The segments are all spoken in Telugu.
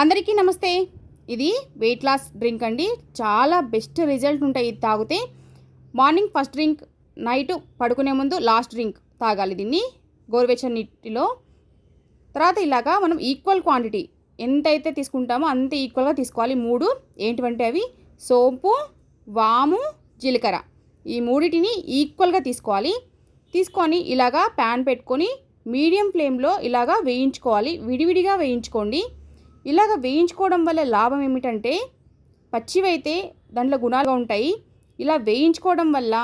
అందరికీ నమస్తే. ఇది వెయిట్ లాస్ డ్రింక్ అండి. చాలా బెస్ట్ రిజల్ట్ ఉంటాయి ఇది తాగితే. మార్నింగ్ ఫస్ట్ డ్రింక్ నైట్ పడుకునే ముందు లాస్ట్ డ్రింక్ తాగాలి దీన్ని. గోరువెచ్చని నీటిలో. తర్వాత ఇలాగా మనం ఈక్వల్ క్వాంటిటీ ఎంతైతే తీసుకుంటామో అంత ఈక్వల్గా తీసుకోవాలి. మూడు ఏంటివంటే అవి? సోంపు వాము జీలకర్ర. ఈ మూడిటిని ఈక్వల్గా తీసుకోవాలి. తీసుకొని ఇలాగా ప్యాన్ పెట్టుకొని మీడియం ఫ్లేమ్లో ఇలాగా వేయించుకోవాలి. విడివిడిగా వేయించుకోండి. ఇలాగ వేయించుకోవడం వల్ల లాభం ఏమిటంటే పచ్చివైతే దాంట్లో గుణాలుగా ఉంటాయి. ఇలా వేయించుకోవడం వల్ల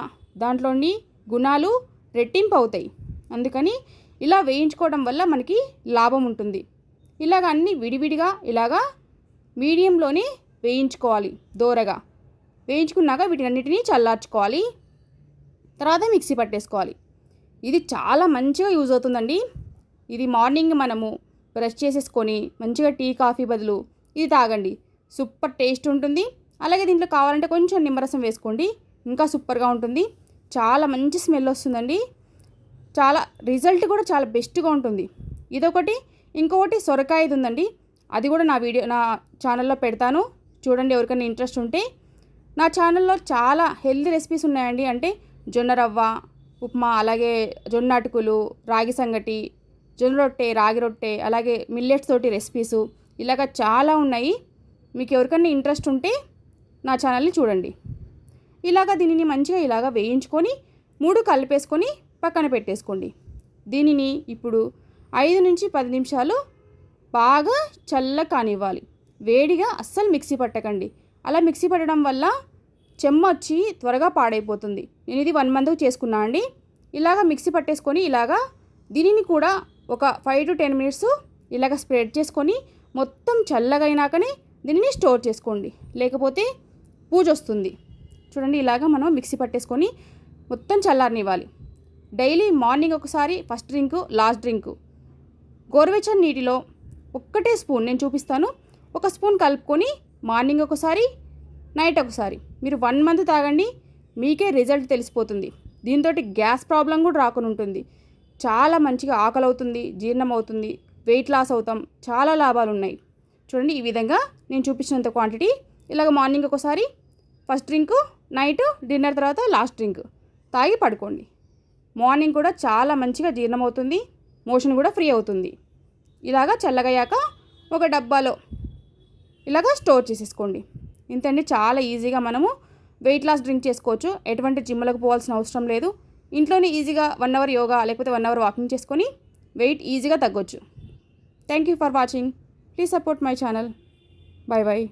దాంట్లోని గుణాలు రెట్టింపు అవుతాయి అందుకని ఇలా వేయించుకోవడం వల్ల మనకి లాభం ఉంటుంది. ఇలాగ అన్నీ విడివిడిగా ఇలాగా మీడియంలోనే వేయించుకోవాలి దోరగా. వేయించుకున్నాక వీటినన్నిటినీ చల్లార్చుకోవాలి. తర్వాత మిక్సీ పట్టేసుకోవాలి. ఇది చాలా మంచిగా యూజ్ అవుతుందండి. ఇది మార్నింగ్ మనము బ్రష్ చేసేసుకొని మంచిగా టీ కాఫీ బదులు ఇది తాగండి. సూపర్ టేస్ట్ ఉంటుంది. అలాగే దీంట్లో కావాలంటే కొంచెం నిమ్మరసం వేసుకోండి. ఇంకా సూపర్గా ఉంటుంది. చాలా మంచి స్మెల్ వస్తుందండి. చాలా రిజల్ట్ కూడా చాలా బెస్ట్గా ఉంటుంది. ఇదొకటి. ఇంకొకటి సొరకాయది ఉందండి. అది కూడా నా వీడియో నా ఛానల్లో పెడతాను. చూడండి ఎవరికైనా ఇంట్రెస్ట్ ఉంటే. నా ఛానల్లో చాలా హెల్తీ రెసిపీస్ ఉన్నాయండి. అంటే జొన్న రవ్వ ఉప్మా అలాగే జొన్న అటుకులు రాగి సంగటి జొన్న రొట్టె రాగి రొట్టె అలాగే మిల్లెట్స్ తోటి రెసిపీసు ఇలాగ చాలా ఉన్నాయి. మీకు ఎవరికైనా ఇంట్రెస్ట్ ఉంటే నా ఛానల్ని చూడండి. ఇలాగ దీనిని మంచిగా ఇలాగ వేయించుకొని మూడు కలిపేసుకొని పక్కన పెట్టేసుకోండి. దీనిని ఇప్పుడు ఐదు నుంచి పది నిమిషాలు బాగా చల్ల కానివ్వాలి. వేడిగా అస్సలు మిక్సీ పట్టకండి. అలా మిక్సీ పట్టడం వల్ల చెమ్మ వచ్చి త్వరగా పాడైపోతుంది. నేను ఇది వన్ మంత్కి చేసుకున్నా అండి. ఇలాగ మిక్సీ పట్టేసుకొని ఇలాగా దీనిని కూడా ఒక ఫైవ్ టు టెన్ మినిట్స్ ఇలాగ స్ప్రెడ్ చేసుకొని మొత్తం చల్లగైనాకనే దీనిని స్టోర్ చేసుకోండి. లేకపోతే పూజ వస్తుంది. చూడండి ఇలాగ మనం మిక్సీ పట్టేసుకొని మొత్తం చల్లారనివ్వాలి. డైలీ మార్నింగ్ ఒకసారి ఫస్ట్ డ్రింకు లాస్ట్ డ్రింకు గోరువెచ్చని నీటిలో ఒక్కటే స్పూన్ నేను చూపిస్తాను. ఒక స్పూన్ కలుపుకొని మార్నింగ్ ఒకసారి నైట్ ఒకసారి. మీరు వన్ మంత్ తాగండి మీకే రిజల్ట్ తెలిసిపోతుంది. దీంతో గ్యాస్ ప్రాబ్లం కూడా రాకుండా ఉంటుంది. చాలా మంచిగా ఆకలి అవుతుంది జీర్ణం అవుతుంది వెయిట్ లాస్ అవుతాం చాలా లాభాలు ఉన్నాయి చూడండి ఈ విధంగా నేను చూపించినంత క్వాంటిటీ ఇలాగ మార్నింగ్ ఒకసారి ఫస్ట్ డ్రింకు నైట్ డిన్నర్ తర్వాత లాస్ట్ డ్రింక్ తాగి పడుకోండి. మార్నింగ్ కూడా చాలా మంచిగా జీర్ణం అవుతుంది మోషన్ కూడా ఫ్రీ అవుతుంది. ఇలాగా చల్లగయ్యాక ఒక డబ్బాలో ఇలాగా స్టోర్ చేసేసుకోండి. ఇంతండి చాలా ఈజీగా మనము వెయిట్ లాస్ డ్రింక్ చేసుకోవచ్చు. ఎటువంటి జిమ్లకు పోవాల్సిన అవసరం లేదు. ఇంట్లోనే ఈజీగా వన్ అవర్ యోగా లేకపోతే వన్ అవర్ వాకింగ్ చేసుకొని వెయిట్ ఈజీగా తగ్గొచ్చు. Thank you for watching please support my channel bye bye